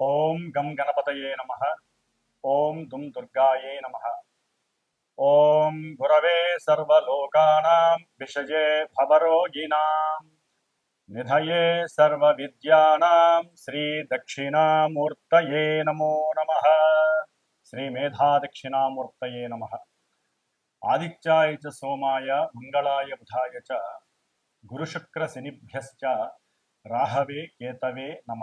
ఓం గం గణపతయే నమ ఓం దుం దుర్గాయే నమ ఓం గురవే సర్వలోకానాం విషజే భవరోగిణాం నిధయే సర్వవిద్యానాం శ్రీ దక్షిణామూర్తయే నమో నమ శ్రీ మేధా దక్షిణామూర్తయే నమ ఆదిత్యాయ చ సోమాయ మంగళాయ బుధాయ చ గురుశుక్ర శనిభ్యశ్చ రాహవే కేతవే నమ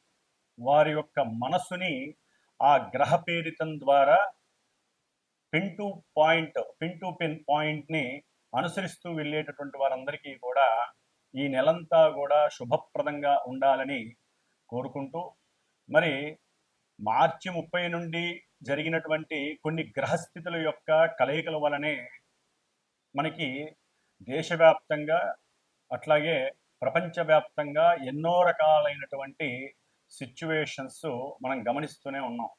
వారి యొక్క మనసుని ఆ గ్రహ పేరితం ద్వారా pin to point pin to pin పాయింట్ని అనుసరిస్తూ వెళ్ళేటటువంటి వారందరికీ కూడా ఈ నెలంతా కూడా శుభప్రదంగా ఉండాలని కోరుకుంటూ మరి మార్చి ముప్పై నుండి జరిగినటువంటి కొన్ని గ్రహస్థితుల యొక్క కలయికల వలనే మనకి దేశవ్యాప్తంగా అట్లాగే ప్రపంచవ్యాప్తంగా ఎన్నో రకాలైనటువంటి సిచ్యువేషన్స్ మనం గమనిస్తూనే ఉన్నాం.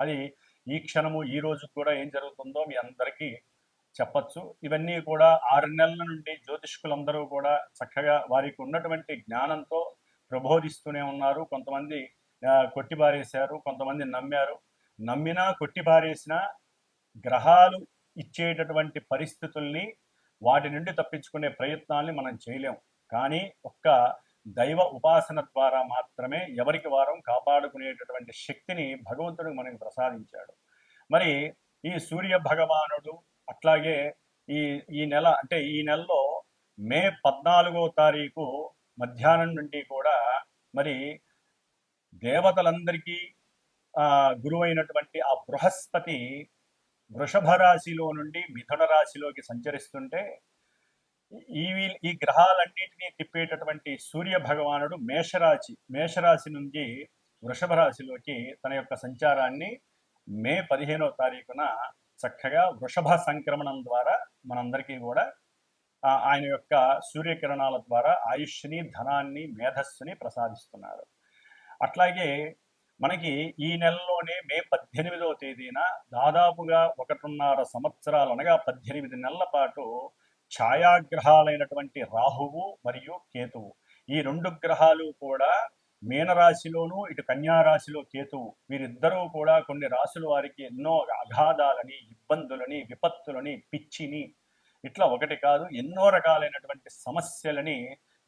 అది ఈ క్షణము ఈ రోజు కూడా ఏం జరుగుతుందో మీ అందరికీ చెప్పచ్చు. ఇవన్నీ కూడా ఆరు నెలల నుండి జ్యోతిష్కులందరూ కూడా చక్కగా వారికి ఉన్నటువంటి జ్ఞానంతో ప్రబోధిస్తూనే ఉన్నారు. కొంతమంది ఆ, కొట్టిపారేశారు కొంతమంది నమ్మారు. నమ్మినా కొట్టిపారేసిన గ్రహాలు ఇచ్చేటటువంటి పరిస్థితుల్ని వాటి నుండి తప్పించుకునే ప్రయత్నాల్ని మనం చేయలేం. కానీ ఒక్క దైవ ఉపాసన ద్వారా మాత్రమే ఎవరికి వారం కాపాడుకునేటటువంటి శక్తిని భగవంతుడు మనకు ప్రసాదించాడు. మరి ఈ సూర్య భగవానుడు అట్లాగే ఈ ఈ నెల అంటే ఈ నెలలో మే పద్నాలుగో తారీఖు మధ్యాహ్నం నుండి కూడా మరి దేవతలందరికీ ఆ గురువైనటువంటి ఆ బృహస్పతి వృషభ రాశిలో నుండి మిథున రాశిలోకి సంచరిస్తుంటే ఈ ఈ గ్రహాలన్నింటినీ తిప్పేటటువంటి సూర్య భగవానుడు మేషరాశి మేషరాశి నుంచి వృషభ రాశిలోకి తన యొక్క సంచారాన్ని మే పదిహేనో తారీఖున చక్కగా వృషభ సంక్రమణం ద్వారా మనందరికీ కూడా ఆయన యొక్క సూర్యకిరణాల ద్వారా ఆయుష్ని ధనాన్ని మేధస్సుని ప్రసాదిస్తున్నారు. అట్లాగే మనకి ఈ నెలలోనే మే పద్దెనిమిదవ తేదీన దాదాపుగా ఒకటిన్నర సంవత్సరాలు అనగా పద్దెనిమిది నెలల పాటు ఛాయాగ్రహాలైనటువంటి రాహువు మరియు కేతువు. ఈ రెండు గ్రహాలు కూడా మీనరాశిలోను ఇటు కన్యా రాశిలో కేతువు వీరిద్దరూ కూడా కొన్ని రాశుల వారికి ఎన్నో అగాధాలని ఇబ్బందులని విపత్తులని పిచ్చిని ఇట్లా ఒకటి కాదు ఎన్నో రకాలైనటువంటి సమస్యలని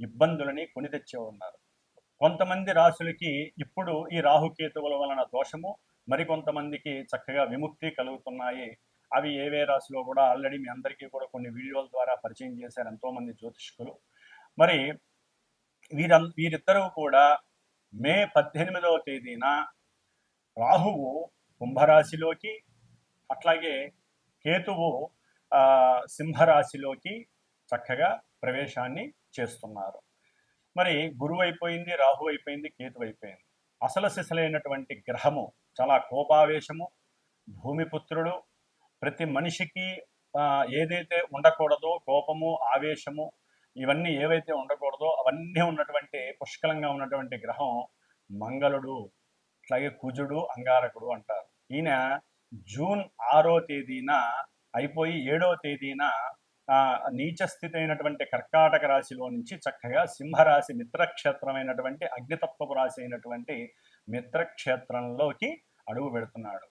ఇబ్బందులని కొని తెచ్చే ఉన్నారు. కొంతమంది రాశులకి ఇప్పుడు ఈ రాహుకేతువుల వలన దోషము మరికొంతమందికి చక్కగా విముక్తి కలుగుతున్నాయి. అవి ఏవే రాశిలో కూడా ఆల్రెడీ మీ అందరికీ కూడా కొన్ని వీడియోల ద్వారా పరిచయం చేశారు ఎంతో మంది జ్యోతిష్కులు. మరి వీర వీరిద్దరూ కూడా మే పద్దెనిమిదవ తేదీన రాహువు కుంభరాశిలోకి అట్లాగే కేతువు సింహరాశిలోకి చక్కగా ప్రవేశాన్ని చేస్తున్నారు. మరి గురువు అయిపోయింది రాహు అయిపోయింది కేతు అయిపోయింది. అసలు సిసలైనటువంటి గ్రహము చాలా కోపావేశము భూమిపుత్రుడు ప్రతి మనిషికి ఏదైతే ఉండకూడదో కోపము ఆవేశము ఇవన్నీ ఏవైతే ఉండకూడదో అవన్నీ ఉన్నటువంటి పుష్కలంగా ఉన్నటువంటి గ్రహం మంగళుడు అట్లాగే కుజుడు అంగారకుడు అంటారు. ఈయన జూన్ ఆరో తేదీన అయిపోయి ఏడో తేదీన ఆ, నీచ స్థితి అయినటువంటి కర్కాటక రాశిలో నుంచి చక్కగా సింహరాశి మిత్రక్షేత్రమైనటువంటి అగ్నితత్వపు రాశి అయినటువంటి మిత్రక్షేత్రంలోకి అడుగు పెడుతున్నాడు.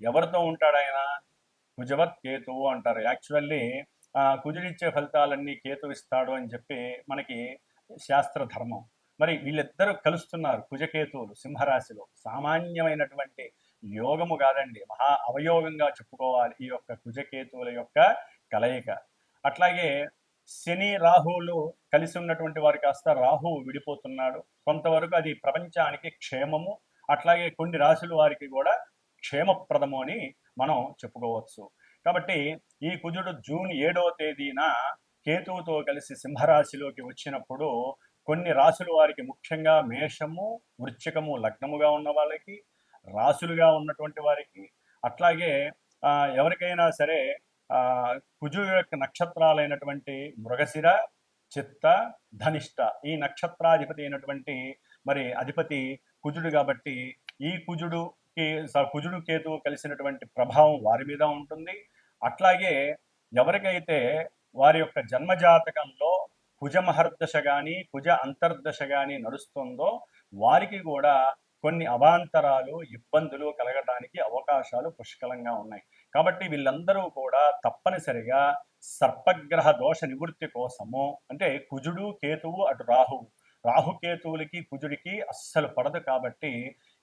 ఎవరితో ఉంటాడు ఆయన? కుజవత్ కేతువు అంటారు. యాక్చువల్లీ కుజుడిచ్చే ఫలితాలన్నీ కేతు ఇస్తాడు అని చెప్పి మనకి శాస్త్ర ధర్మం. మరి వీళ్ళిద్దరూ కలుస్తున్నారు కుజకేతువులు సింహరాశిలో. సామాన్యమైనటువంటి యోగము కాదండి మహా అవయోగంగా చెప్పుకోవాలి ఈ యొక్క కుజకేతువుల యొక్క కలయిక. అట్లాగే శని రాహువులు కలిసి ఉన్నటువంటి వారు కాస్త రాహువు విడిపోతున్నాడు. కొంతవరకు అది ప్రపంచానికి క్షేమము అట్లాగే కొన్ని రాశుల వారికి కూడా క్షేమప్రదము అని మనం చెప్పుకోవచ్చు. కాబట్టి ఈ కుజుడు జూన్ ఏడవ తేదీన కేతువుతో కలిసి సింహరాశిలోకి వచ్చినప్పుడు కొన్ని రాశులు వారికి ముఖ్యంగా మేషము వృశ్చికము లగ్నముగా ఉన్న వాళ్ళకి రాశులుగా ఉన్నటువంటి వారికి అట్లాగే ఎవరికైనా సరే కుజు యొక్క నక్షత్రాలైనటువంటి మృగశిర చిత్త ధనిష్ట ఈ నక్షత్రాధిపతి అయినటువంటి మరి అధిపతి కుజుడు కాబట్టి ఈ కుజుడు కుజుడు కేతువు కలిసినటువంటి ప్రభావం వారి మీద ఉంటుంది. అట్లాగే ఎవరికైతే వారి యొక్క జన్మజాతకంలో కుజ మహర్దశ కానీ కుజ అంతర్దశ కానీ నడుస్తుందో వారికి కూడా కొన్ని అవాంతరాలు ఇబ్బందులు కలగడానికి అవకాశాలు పుష్కలంగా ఉన్నాయి. కాబట్టి వీళ్ళందరూ కూడా తప్పనిసరిగా సర్పగ్రహ దోష నివృత్తి కోసము అంటే కుజుడు కేతువు అటు రాహువు. రాహుకేతువులకి కుజుడికి అస్సలు పడదు కాబట్టి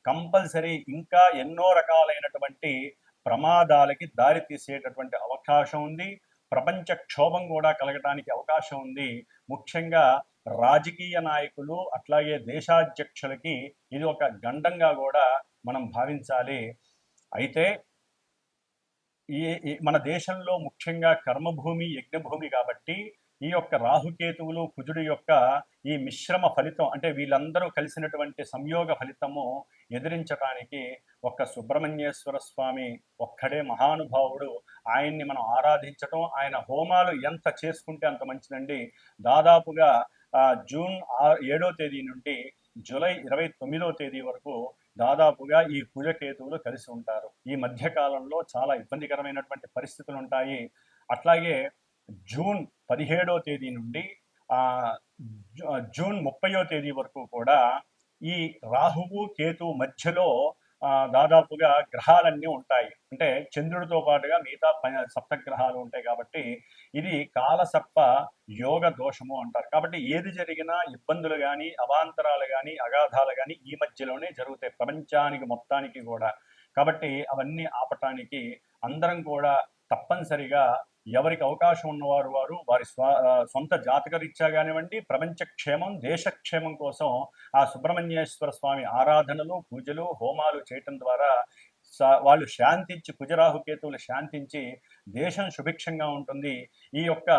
కంపల్సరీ ఇంకా ఎన్నో రకాలైనటువంటి ప్రమాదాలకి దారి తీసేటటువంటి అవకాశం ఉంది. ప్రపంచ క్షోభం కూడా కలగడానికి అవకాశం ఉంది. ముఖ్యంగా రాజకీయ నాయకులు అట్లాగే దేశాధ్యక్షులకి ఇది ఒక గండంగా కూడా మనం భావించాలి. అయితే ఈ ఈ- మన దేశంలో ముఖ్యంగా కర్మభూమి యజ్ఞభూమి కాబట్టి ఈ యొక్క రాహుకేతువులు కుజుడు యొక్క ఈ మిశ్రమ ఫలితం అంటే వీళ్ళందరూ కలిసినటువంటి సంయోగ ఫలితము ఎదిరించడానికి ఒక్క సుబ్రహ్మణ్యేశ్వర స్వామి ఒక్కడే మహానుభావుడు. ఆయన్ని మనం ఆరాధించటం ఆయన హోమాలు ఎంత చేసుకుంటే అంత మంచిదండి. దాదాపుగా జూన్ ఆ- ఏడో తేదీ నుండి జూలై ఇరవై తొమ్మిదో తేదీ వరకు దాదాపుగా ఈ కుజకేతువులు కలిసి ఉంటారు. ఈ మధ్యకాలంలో చాలా ఇబ్బందికరమైనటువంటి పరిస్థితులు ఉంటాయి. అట్లాగే జూన్ పదిహేడో తేదీ నుండి ఆ జూ- జూన్ ముప్పయో తేదీ వరకు కూడా ఈ రాహువు కేతు మధ్యలో దాదాపుగా గ్రహాలన్నీ ఉంటాయి. అంటే చంద్రుడితో పాటుగా మిగతా ప- సప్తగ్రహాలు ఉంటాయి కాబట్టి ఇది కాలసర్ప యోగ దోషము అంటారు. కాబట్టి ఏది జరిగినా ఇబ్బందులు కానీ అవాంతరాలు కానీ అగాధాలు కానీ ఈ మధ్యలోనే జరుగుతాయి. ప్రపంచానికి మొత్తానికి కూడా. కాబట్టి అవన్నీ ఆపటానికి అందరం కూడా తప్పనిసరిగా ఎవరికి అవకాశం ఉన్నవారు వారు వారి స్వ సొంత జాతక రీత్యా కానివ్వండి ప్రపంచ క్షేమం దేశక్షేమం కోసం ఆ సుబ్రహ్మణ్యేశ్వర స్వామి ఆరాధనలు పూజలు హోమాలు చేయటం ద్వారా వాళ్ళు శాంతించి కుజరాహుకేతువులు శాంతించి దేశం సుభిక్షంగా ఉంటుంది. ఈ యొక్క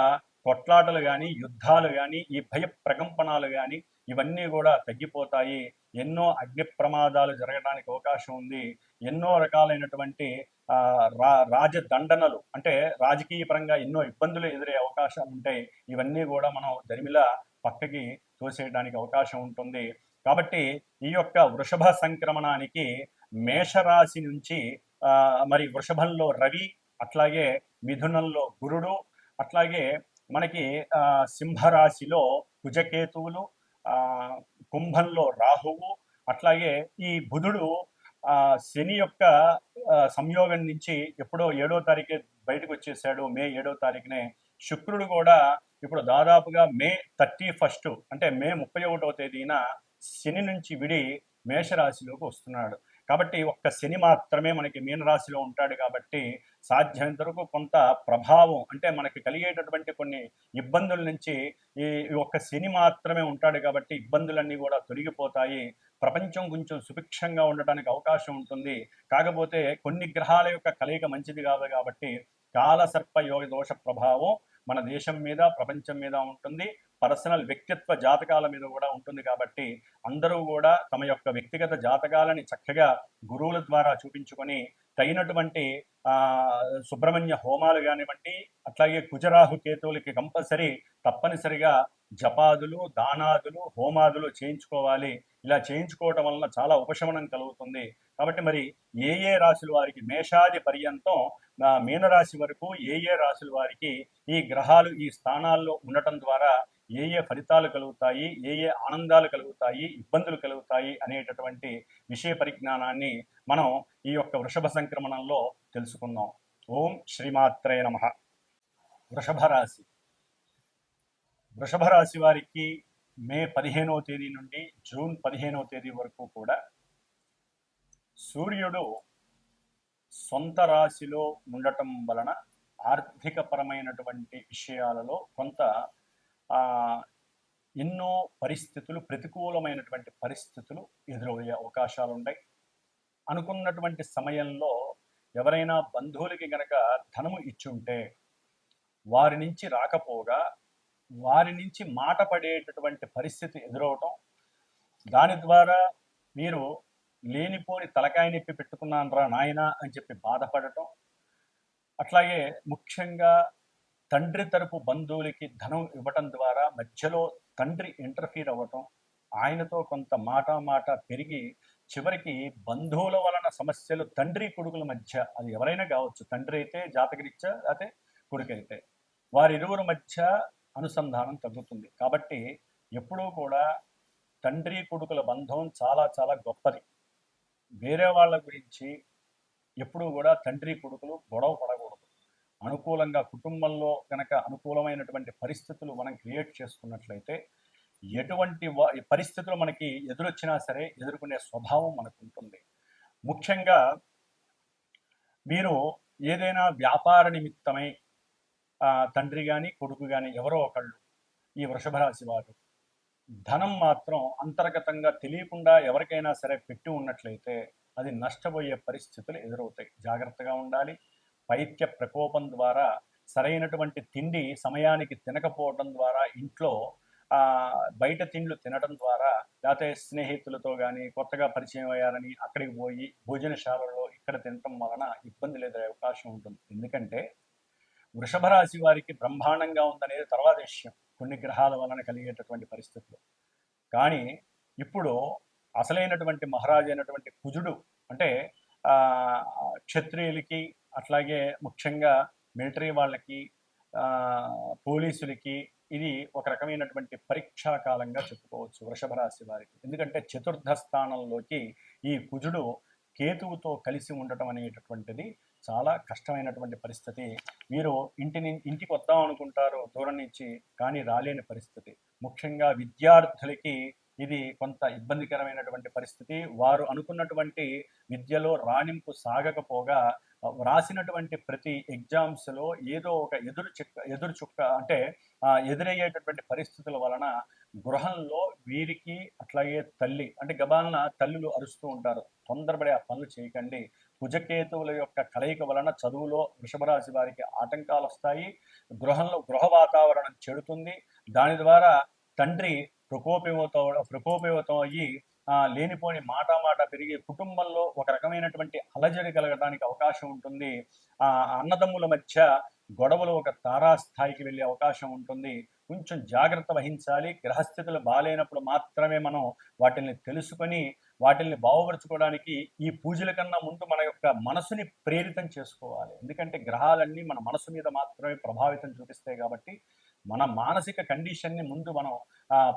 కొట్లాటలు కానీ యుద్ధాలు కానీ ఈ భయ ప్రకంపనాలు కానీ ఇవన్నీ కూడా తగ్గిపోతాయి. ఎన్నో అగ్ని ప్రమాదాలు జరగడానికి అవకాశం ఉంది. ఎన్నో రకాలైనటువంటి ఆ, రా రాజదండనలు. అంటే రాజకీయ పరంగా ఎన్నో ఇబ్బందులు ఎదురే అవకాశాలు ఉంటాయి. ఇవన్నీ కూడా మనం దరిమిలా పక్కకి తోసేయడానికి అవకాశం ఉంటుంది. కాబట్టి ఈ యొక్క వృషభ సంక్రమణానికి మేషరాశి నుంచి మరి వృషభంలో రవి అట్లాగే మిథునంలో గురుడు అట్లాగే మనకి సింహరాశిలో కుజకేతువులు కుంభంలో రాహువు అట్లాగే ఈ బుధుడు శని యొక్క సంయోగం నుంచి ఎప్పుడో ఏడో తారీఖే బయటకు వచ్చేసాడు. మే ఏడో తారీఖునే శుక్రుడు కూడా ఇప్పుడు దాదాపుగా మే థర్టీ ఫస్ట్ అంటే మే ముప్పై ఒకటో తేదీన శని నుంచి విడి మేషరాశిలోకి వస్తున్నాడు. కాబట్టి ఒక్క శని మాత్రమే మనకి మీనరాశిలో ఉంటాడు కాబట్టి సాధ్యమైనంత వరకు కొంత ప్రభావం అంటే మనకి కలిగేటటువంటి కొన్ని ఇబ్బందుల నుంచి ఈ ఈ ఒక్క శని మాత్రమే ఉంటాడు కాబట్టి ఇబ్బందులన్నీ కూడా తొలగిపోతాయి. ప్రపంచం కొంచెం సుభిక్షంగా ఉండటానికి అవకాశం ఉంటుంది. కాకపోతే కొన్ని గ్రహాల యొక్క కలయిక మంచిది కాదు కాబట్టి కాలసర్ప యోగ దోష ప్రభావం మన దేశం మీద ప్రపంచం మీద ఉంటుంది. పర్సనల్ వ్యక్తిత్వ జాతకాల మీద కూడా ఉంటుంది కాబట్టి అందరూ కూడా తమ యొక్క వ్యక్తిగత జాతకాలని చక్కగా గురువుల ద్వారా చూపించుకొని తగినటువంటి సుబ్రహ్మణ్య హోమాలు కానివ్వండి అట్లాగే కుజరాహు కేతువులకి కంపల్సరీ తప్పనిసరిగా జపాదులు దానాదులు హోమాదులు చేయించుకోవాలి. ఇలా చేయించుకోవటం వలన చాలా ఉపశమనం కలుగుతుంది. కాబట్టి మరి ఏ ఏ రాశుల వారికి మేషాది పర్యంతం మీనరాశి వరకు ఏ ఏ రాశుల వారికి ఈ గ్రహాలు ఈ స్థానాల్లో ఉండటం ద్వారా ఏ ఏ ఫలితాలు కలుగుతాయి ఏ ఏ ఆనందాలు కలుగుతాయి ఇబ్బందులు కలుగుతాయి అనేటటువంటి విషయ పరిజ్ఞానాన్ని మనం ఈ యొక్క వృషభ సంక్రమణంలో తెలుసుకుందాం. ఓం శ్రీమాత్రే నమ. వృషభ రాశి. వృషభ రాశి వారికి మే పదిహేనవ తేదీ నుండి జూన్ పదిహేనవ తేదీ వరకు కూడా సూర్యుడు సొంత రాశిలో ఉండటం వలన ఆర్థికపరమైనటువంటి విషయాలలో కొంత ఆ, ఎన్నో పరిస్థితులు ప్రతికూలమైనటువంటి పరిస్థితులు ఎదురయ్యే అవకాశాలు ఉంటాయి అనుకున్నటువంటి సమయంలో ఎవరైనా బంధువులకి గనక ధనము ఇచ్చుంటే వారి నుంచి రాకపోగా వారి నుంచి మాట పడేటటువంటి పరిస్థితి ఎదురవటం దాని ద్వారా మీరు లేనిపోని తలకాయ నొప్పి పెట్టుకున్నానరా నాయన అని చెప్పి బాధపడటం అట్లాగే ముఖ్యంగా తండ్రి తరపు బంధువులకి ధనం ఇవ్వటం ద్వారా మధ్యలో తండ్రి ఇంటర్ఫీర్ అవ్వటం ఆయనతో కొంత మాట మాట పెరిగి చివరికి బంధువుల వలన సమస్యలు తండ్రి కొడుకుల మధ్య అది ఎవరైనా కావచ్చు తండ్రి అయితే జాతకరీత్యా అయితే కొడుకైతే వారిరువురి మధ్య అనుసంధానం తగ్గుతుంది కాబట్టి ఎప్పుడూ కూడా తండ్రి కొడుకుల బంధం చాలా చాలా గొప్పది. వేరే వాళ్ళ గురించి ఎప్పుడూ కూడా తండ్రి కొడుకులు గొడవ పడకూడదు. అనుకూలంగా కుటుంబంలో కనుక అనుకూలమైనటువంటి పరిస్థితులు మనం క్రియేట్ చేసుకున్నట్లయితే ఎటువంటి పరిస్థితులు మనకి ఎదురొచ్చినా సరే ఎదుర్కొనే స్వభావం మనకు ఉంటుంది ముఖ్యంగా మీరు ఏదైనా వ్యాపార నిమిత్తమై తండ్రి కానీ కొడుకు కానీ ఎవరో ఒకళ్ళు ఈ వృషభరాశి వారు. ధనం మాత్రం అంతర్గతంగా తెలియకుండా ఎవరికైనా సరే పెట్టి ఉన్నట్లయితే అది నష్టపోయే పరిస్థితులు ఎదురవుతాయి. జాగ్రత్తగా ఉండాలి. పైత్య ప్రకోపం ద్వారా సరైనటువంటి తిండి సమయానికి తినకపోవడం ద్వారా ఇంట్లో బయట తిండ్లు తినడం ద్వారా లేకపోతే స్నేహితులతో కానీ కొత్తగా పరిచయం అయ్యారని అక్కడికి పోయి భోజనశాలలో ఇక్కడ తినటం వలన ఇబ్బంది లేదే అవకాశం ఉంటుంది. ఎందుకంటే వృషభ రాశి వారికి బ్రహ్మాండంగా ఉందనేది తర్వాత విషయం. కొన్ని గ్రహాల వలన కలిగేటటువంటి పరిస్థితులు. కానీ ఇప్పుడు అసలైనటువంటి మహారాజు అయినటువంటి కుజుడు అంటే క్షత్రియులకి అట్లాగే ముఖ్యంగా మిలిటరీ వాళ్ళకి పోలీసులకి ఇది ఒక రకమైనటువంటి పరీక్షా కాలంగా చెప్పుకోవచ్చు వృషభ రాశి వారికి. ఎందుకంటే చతుర్థ స్థానంలోకి ఈ కుజుడు కేతువుతో కలిసి ఉండటం అనేటటువంటిది చాలా కష్టమైనటువంటి పరిస్థితి. మీరు ఇంటిని ఇంటికి వద్దాం అనుకుంటారు దూరం నుంచి కానీ రాలేని పరిస్థితి. ముఖ్యంగా విద్యార్థులకి ఇది కొంత ఇబ్బందికరమైనటువంటి పరిస్థితి. వారు అనుకున్నటువంటి విద్యలో రాణింపు సాగకపోగా వ్రాసినటువంటి ప్రతి ఎగ్జామ్స్లో ఏదో ఒక ఎదురు చుక్క ఎదురు చుక్క అంటే ఎదురయ్యేటటువంటి పరిస్థితుల వలన గృహంలో వీరికి అట్లాగే తల్లి అంటే గబాలన తల్లులు అరుస్తూ ఉంటారు. తొందరపడి ఆ పనులు చేయకండి. కుజకేతువుల యొక్క కలయిక వలన చదువులో వృషభరాశి వారికి ఆటంకాలు వస్తాయి గృహంలో గృహ వాతావరణం చెడుతుంది. దాని ద్వారా తండ్రి ప్రకోపంతో ప్రకోపంతో అయ్యి లేనిపోని మాట మాట పెరిగి కుటుంబంలో ఒక రకమైనటువంటి అలజడి కలగడానికి అవకాశం ఉంటుంది. ఆ అన్నదమ్ముల మధ్య గొడవలు ఒక తారాస్థాయికి వెళ్ళే అవకాశం ఉంటుంది. కొంచెం జాగ్రత్త వహించాలి. గ్రహస్థితులు బాగాలేనప్పుడు మాత్రమే మనం వాటిని తెలుసుకొని వాటిని బాగుపరచుకోవడానికి ఈ పూజల కన్నా ముందు మన యొక్క మనసుని ప్రేరితం చేసుకోవాలి. ఎందుకంటే గ్రహాలన్నీ మన మనసు మీద మాత్రమే ప్రభావితం చూపిస్తాయి కాబట్టి మన మానసిక కండిషన్ని ముందు మనం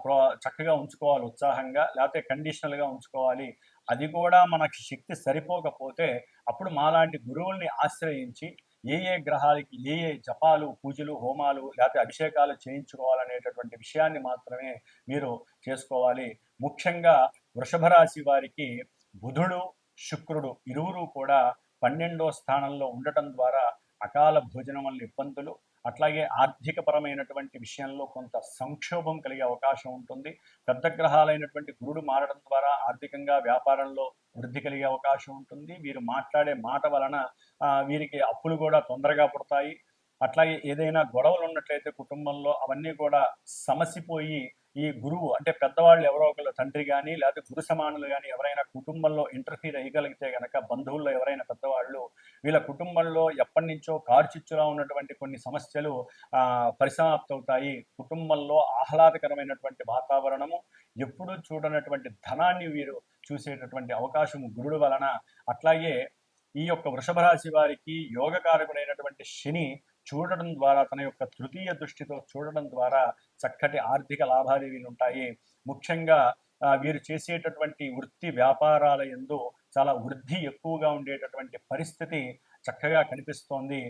ప్రో- చక్కగా ఉంచుకోవాలి ఉత్సాహంగా. లేకపోతే కండిషనల్గా ఉంచుకోవాలి. అది కూడా మనకి శక్తి సరిపోకపోతే అప్పుడు మాలాంటి గురువుల్ని ఆశ్రయించి ఏ ఏ గ్రహాలకి ఏ ఏ జపాలు పూజలు హోమాలు లేకపోతే అభిషేకాలు చేయించుకోవాలనేటటువంటి విషయాన్ని మాత్రమే మీరు చేసుకోవాలి. ముఖ్యంగా వృషభ రాశి వారికి బుధుడు శుక్రుడు ఇరువురు కూడా పన్నెండో స్థానంలో ఉండటం ద్వారా అకాల భోజనం వల్ల ఇబ్బందులు అట్లాగే ఆర్థికపరమైనటువంటి విషయంలో కొంత సంక్షోభం కలిగే అవకాశం ఉంటుంది. పెద్ద గ్రహాలైనటువంటి గురుడు మారడం ద్వారా ఆర్థికంగా వ్యాపారంలో వృద్ధి కలిగే అవకాశం ఉంటుంది. వీరు మాట్లాడే మాట వలన వీరికి అప్పులు కూడా తొందరగా పుడతాయి. అట్లాగే ఏదైనా గొడవలు ఉన్నట్లయితే కుటుంబంలో అవన్నీ కూడా సమసిపోయి ఈ గురువు అంటే పెద్దవాళ్ళు ఎవరో ఒకళ్ళు తండ్రి కానీ లేకపోతే గురు సమానులు కానీ ఎవరైనా కుటుంబంలో ఇంటర్ఫీర్ అయ్యగలిగితే గనక బంధువుల్లో ఎవరైనా పెద్దవాళ్ళు వీళ్ళ కుటుంబంలో ఎప్పటి నుంచో కార్చిచ్చులా ఉన్నటువంటి కొన్ని సమస్యలు పరిసమాప్తవుతాయి. కుటుంబంలో ఆహ్లాదకరమైనటువంటి వాతావరణము ఎప్పుడూ చూడనటువంటి ధనాన్ని వీరు చూసేటటువంటి అవకాశం గురుడు వలన అట్లాగే ఈ యొక్క వృషభ రాశి వారికి యోగకారకుడైనటువంటి శని చూడడం ద్వారా తన యొక్క తృతీయ దృష్టితో చూడడం ద్వారా చక్కటి ఆర్థిక లాభాదేవీలు ఉంటాయి. ముఖ్యంగా వీరు చేసేటటువంటి వృత్తి వ్యాపారాల ఎందు చాలా వృద్ధి ఎక్కువగా ఉండేటటువంటి పరిస్థితి చక్కగా కనిపిస్తోంది.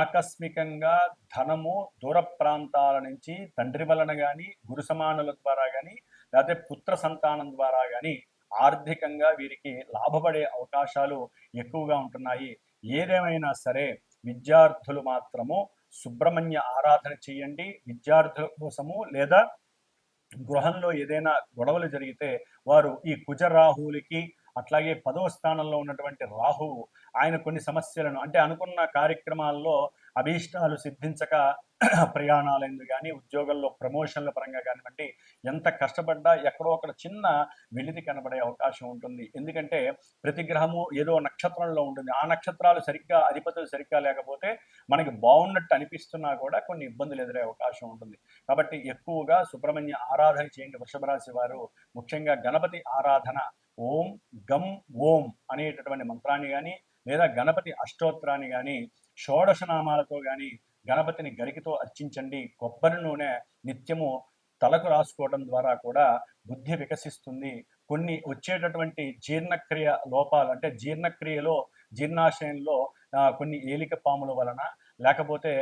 ఆకస్మికంగా ధనము దూర ప్రాంతాల నుంచి తండ్రి వలన కానీ గురు సమానుల ద్వారా కానీ లేకపోతే పుత్ర సంతానం ద్వారా కానీ ఆర్థికంగా వీరికి లాభపడే అవకాశాలు ఎక్కువగా ఉంటున్నాయి. ఏదేమైనా సరే విద్యార్థులు మాత్రము సుబ్రహ్మణ్య ఆరాధన చేయండి. విద్యార్థుల కోసము లేదా గృహంలో ఏదైనా గొడవలు జరిగితే వారు ఈ కుజరాహువులకి అట్లాగే పదవ స్థానంలో ఉన్నటువంటి రాహువు ఆయన కొన్ని సమస్యలను అంటే అనుకున్న కార్యక్రమాల్లో అభీష్టాలు సిద్ధించక ప్రయాణాలందు కానీ ఉద్యోగంలో ప్రమోషన్ల పరంగా కానివ్వండి ఎంత కష్టపడ్డా ఎక్కడో ఒక చిన్న వెలితి కనబడే అవకాశం ఉంటుంది. ఎందుకంటే ప్రతి గ్రహము ఏదో నక్షత్రంలో ఉంటుంది. ఆ నక్షత్రాలు సరిగ్గా అధిపతులు సరిగ్గా లేకపోతే మనకి బాగున్నట్టు అనిపిస్తున్నా కూడా కొన్ని ఇబ్బందులు ఎదురే అవకాశం ఉంటుంది. కాబట్టి ఎక్కువగా సుబ్రహ్మణ్య ఆరాధన చేయండి వృషభరాశి వారు. ముఖ్యంగా గణపతి ఆరాధన. ఓం గం ఓం అనేటటువంటి మంత్రాన్ని కానీ లేదా గణపతి అష్టోత్తరాన్ని కానీ షోడశనామాలతో కానీ గణపతిని గరికితో అర్చించండి. కొబ్బరి నూనె నిత్యము తలకు రాసుకోవడం ద్వారా కూడా బుద్ధి వికసిస్తుంది. కొన్ని వచ్చేటటువంటి జీర్ణక్రియ లోపాలు అంటే జీర్ణక్రియలో జీర్ణాశయంలో కొన్ని ఏలిక పాముల వలన లేకపోతే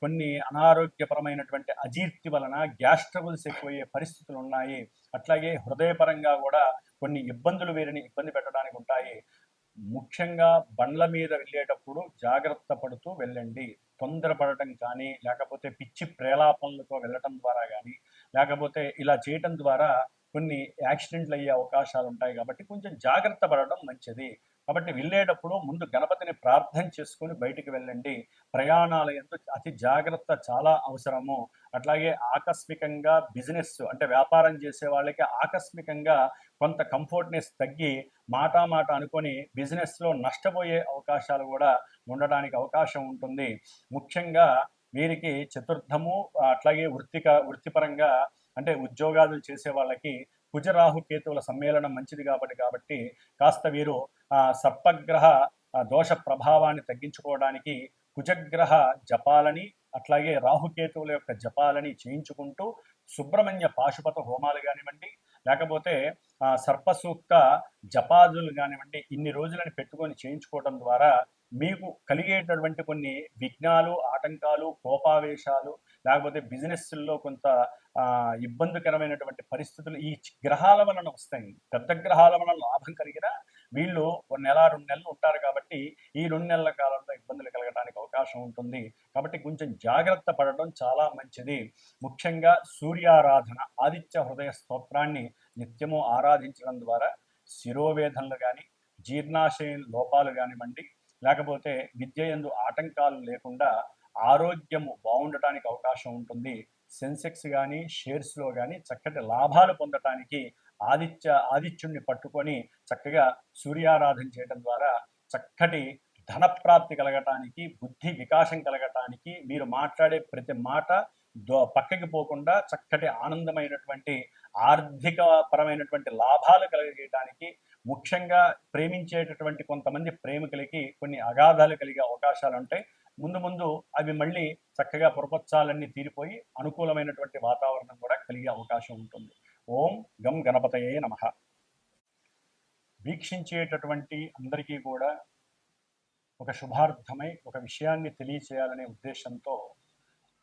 కొన్ని అనారోగ్యపరమైనటువంటి అజీర్తి వలన గ్యాస్ ట్రబుల్స్ ఎక్కువయ్యే పరిస్థితులు ఉన్నాయి. అట్లాగే హృదయపరంగా కూడా కొన్ని ఇబ్బందులు వీరిని ఇబ్బంది పెట్టడానికి ఉంటాయి. ముఖ్యంగా బండ్ల మీద వెళ్ళేటప్పుడు జాగ్రత్త పడుతూ వెళ్ళండి. తొందరపడటం కానీ లేకపోతే పిచ్చి ప్రేలాపనలతో వెళ్ళటం ద్వారా కానీ లేకపోతే ఇలా చేయటం ద్వారా కొన్ని యాక్సిడెంట్లు అయ్యే అవకాశాలు ఉంటాయి కాబట్టి కొంచెం జాగ్రత్త పడడం మంచిది. కాబట్టి వెళ్ళేటప్పుడు ముందు గణపతిని ప్రార్థన చేసుకుని బయటికి వెళ్ళండి. ప్రయాణాల ఎందు అతి జాగ్రత్త చాలా అవసరము. అట్లాగే ఆకస్మికంగా బిజినెస్ అంటే వ్యాపారం చేసే వాళ్ళకి ఆకస్మికంగా కొంత కంఫర్ట్నెస్ తగ్గి మాట మాట అనుకొని బిజినెస్లో నష్టపోయే అవకాశాలు కూడా ఉండడానికి అవకాశం ఉంటుంది. ముఖ్యంగా వీరికి చతుర్థము అట్లాగే వృత్తిక వృత్తిపరంగా అంటే ఉద్యోగాలు చేసే వాళ్ళకి కుజరాహు కేతువుల సమ్మేళనం మంచిది కాబట్టి కాబట్టి కాస్త వీరు సర్పగ్రహ దోష ప్రభావాన్ని తగ్గించుకోవడానికి కుజగ్రహ జపాలని అట్లాగే రాహుకేతువుల యొక్క జపాలని చేయించుకుంటూ సుబ్రహ్మణ్య పాశుపత హోమాలు కానివ్వండి లేకపోతే సర్పసూక్త జపాదులు కానివ్వండి ఇన్ని రోజులని పెట్టుకొని చేయించుకోవడం ద్వారా మీకు కలిగేటటువంటి కొన్ని విఘ్నాలు ఆటంకాలు కోపావేశాలు లేకపోతే బిజినెస్లో కొంత ఆ, ఇబ్బందికరమైనటువంటి పరిస్థితులు ఈ గ్రహాల వలన వస్తాయి. పెద్ద గ్రహాల వలన లాభం కలిగినా వీళ్ళు ఒక నెల రెండు నెలలు ఉంటారు కాబట్టి ఈ రెండు నెలల కాలంలో ఇబ్బందులు కలగడానికి అవకాశం ఉంటుంది. కాబట్టి కొంచెం జాగ్రత్త పడడం చాలా మంచిది. ముఖ్యంగా సూర్యారాధన ఆదిత్య హృదయ స్తోత్రాన్ని నిత్యము ఆరాధించడం ద్వారా శిరోవేదనలు కానీ జీర్ణాశయ లోపాలు కానివ్వండి లేకపోతే విద్య ఎందు ఆటంకాలు లేకుండా ఆరోగ్యము బాగుండటానికి అవకాశం ఉంటుంది. సెన్సెక్స్ కానీ షేర్స్లో కానీ చక్కటి లాభాలు పొందటానికి ఆదిత్య ఆదిత్యుణ్ణి పట్టుకొని చక్కగా సూర్యారాధన చేయడం ద్వారా చక్కటి ధనప్రాప్తి కలగటానికి బుద్ధి వికాసం కలగటానికి మీరు మాట్లాడే ప్రతి మాట దో పక్కకి పోకుండా చక్కటి ఆనందమైనటువంటి ఆర్థిక పరమైనటువంటి లాభాలు కలగజేయడానికి ముఖ్యంగా ప్రేమించేటటువంటి కొంతమంది ప్రేమికులకి కొన్ని అగాధాలు కలిగే అవకాశాలు ఉంటాయి. ముందు ముందు అవి మళ్ళీ చక్కగా పురపచ్చాలన్నీ తీరిపోయి అనుకూలమైనటువంటి వాతావరణం కూడా కలిగే అవకాశం ఉంటుంది. ఓం గం గణపతయే నమ. వీక్షించేటటువంటి అందరికీ కూడా ఒక శుభార్థమై ఒక విషయాన్ని తెలియచేయాలనే ఉద్దేశంతో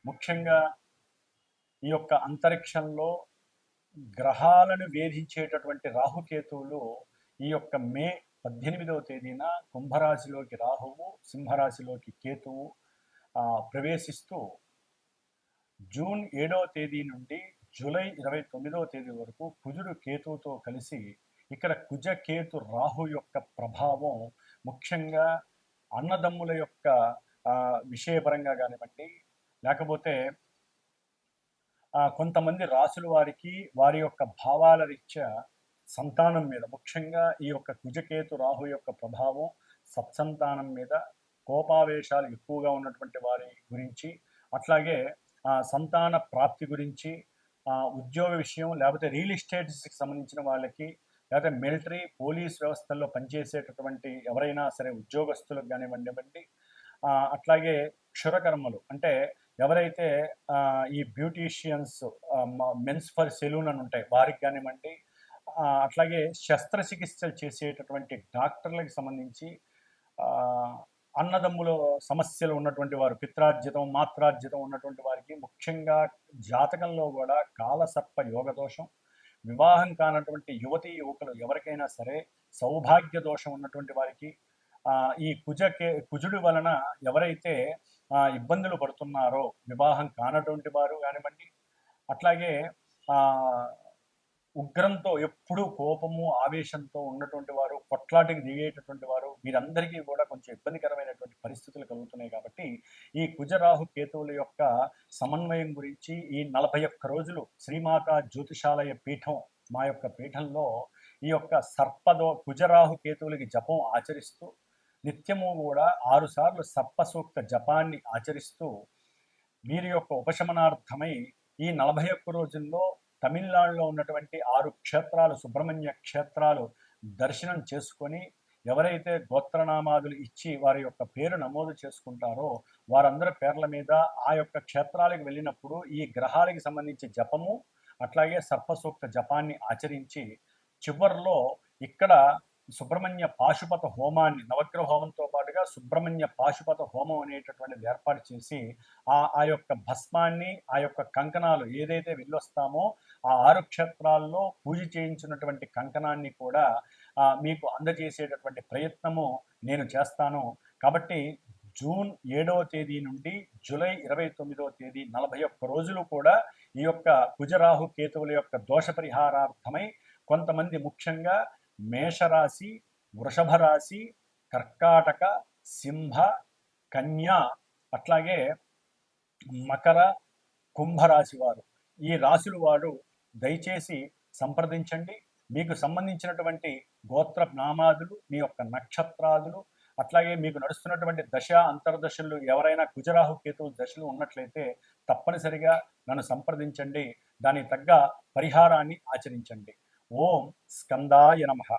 ముఖ్యంగా ఈ యొక్క అంతరిక్షంలో గ్రహాలను వేధించేటటువంటి రాహుకేతువులు ఈ యొక్క మే పద్దెనిమిదవ తేదీన కుంభరాశిలోకి రాహువు సింహరాశిలోకి కేతువు ఆ, ప్రవేశిస్తూ జూన్ ఏడవ తేదీ నుండి జూలై ఇరవై తొమ్మిదవ తేదీ వరకు కుజుడు కేతువుతో కలిసి ఇక్కడ కుజ కేతు రాహు యొక్క ప్రభావం ముఖ్యంగా అన్నదమ్ముల యొక్క విషయపరంగా కానివ్వండి లేకపోతే కొంతమంది రాసుల వారికి వారి యొక్క భావాల రీత్యా సంతానం మీద ముఖ్యంగా ఈ యొక్క కుజకేతు రాహు యొక్క ప్రభావం సత్సంతానం మీద కోపావేశాలు ఎక్కువగా ఉన్నటువంటి వారి గురించి అట్లాగే ఆ, సంతాన ప్రాప్తి గురించి ఉద్యోగ విషయం లేకపోతే రియల్ ఎస్టేట్స్కి సంబంధించిన వాళ్ళకి లేకపోతే మిలిటరీ పోలీస్ వ్యవస్థల్లో పనిచేసేటటువంటి ఎవరైనా సరే ఉద్యోగస్తులకు కానివ్వండి అట్లాగే క్షురకర్మలు. అంటే ఎవరైతే ఈ బ్యూటీషియన్స్ మెన్స్ ఫర్ సెలూన్ అని ఉంటాయి వారికి కానివ్వండి అట్లాగే శస్త్రచికిత్సలు చేసేటటువంటి డాక్టర్లకు సంబంధించి అన్నదమ్ముల సమస్యలు ఉన్నటువంటి వారు పిత్రార్జితం మాత్రార్జితం ఉన్నటువంటి వారికి ముఖ్యంగా జాతకంలో కూడా కాలసర్ప యోగ దోషం వివాహం కానటువంటి యువతీ యువకులు ఎవరికైనా సరే సౌభాగ్య దోషం ఉన్నటువంటి వారికి ఈ కుజకే కుజుడి వలన ఎవరైతే ఇబ్బందులు పడుతున్నారో వివాహం కానటువంటి వారు కానివ్వండి అట్లాగే ఉగ్రంతో ఎప్పుడూ కోపము ఆవేశంతో ఉన్నటువంటి వారు కొట్లాటికి దిగేటటువంటి వారు వీరందరికీ కూడా కొంచెం ఇబ్బందికరమైనటువంటి పరిస్థితులు కలుగుతున్నాయి కాబట్టి ఈ కుజరాహు కేతువుల యొక్క సమన్వయం గురించి ఈ నలభై ఒక్క రోజులు శ్రీమాత జ్యోతిషాలయ పీఠం మా యొక్క పీఠంలో ఈ యొక్క సర్పదో కుజరాహు కేతువులకి జపం ఆచరిస్తూ నిత్యము కూడా ఆరుసార్లు సర్పసూక్త సర్ప సూక్త జపాన్ని ఆచరిస్తూ వీరి యొక్క ఉపశమనార్థమై ఈ నలభై ఒక్క రోజుల్లో తమిళనాడులో ఉన్నటువంటి ఆరు క్షేత్రాలు సుబ్రహ్మణ్య క్షేత్రాలు దర్శనం చేసుకొని ఎవరైతే గోత్రనామాదులు ఇచ్చి వారి యొక్క పేరు నమోదు చేసుకుంటారో వారందరి పేర్ల మీద ఆ యొక్క క్షేత్రాలకు వెళ్ళినప్పుడు ఈ గ్రహాలకి సంబంధించి జపము అట్లాగే సర్పసూక్త జపాన్ని ఆచరించి చివరిలో ఇక్కడ సుబ్రహ్మణ్య పాశుపత హోమాన్ని నవగ్రహ హోమంతో పాటుగా సుబ్రహ్మణ్య పాశుపత హోమం అనేటటువంటిది ఏర్పాటు చేసి ఆ ఆ యొక్క భస్మాన్ని ఆ యొక్క కంకణాలు ఏదైతే వెళ్ళొస్తామో ఆ ఆరు క్షేత్రాల్లో పూజ చేయించినటువంటి కంకణాన్ని కూడా మీకు అందజేసేటటువంటి ప్రయత్నము నేను చేస్తాను. కాబట్టి జూన్ ఏడవ తేదీ నుండి జూలై ఇరవై తొమ్మిదవ తేదీ నలభై ఒక్క రోజులు కూడా ఈ యొక్క కుజరాహు కేతువుల యొక్క దోష పరిహారార్థమై కొంతమంది ముఖ్యంగా మేషరాశి వృషభ రాశి కర్కాటక సింహ కన్య అట్లాగే మకర కుంభరాశి వారు. ఈ రాశుల వారు దయచేసి సంప్రదించండి. మీకు సంబంధించినటువంటి గోత్ర నామాదులు మీ యొక్క నక్షత్రాదులు అట్లాగే మీకు నడుస్తున్నటువంటి దశ అంతర్దశలు ఎవరైనా కుజరాహు కేతువు దశలు ఉన్నట్లయితే తప్పనిసరిగా నన్ను సంప్రదించండి. దానికి తగ్గ పరిహారాన్ని ఆచరించండి. ఓం స్కందాయ నమః.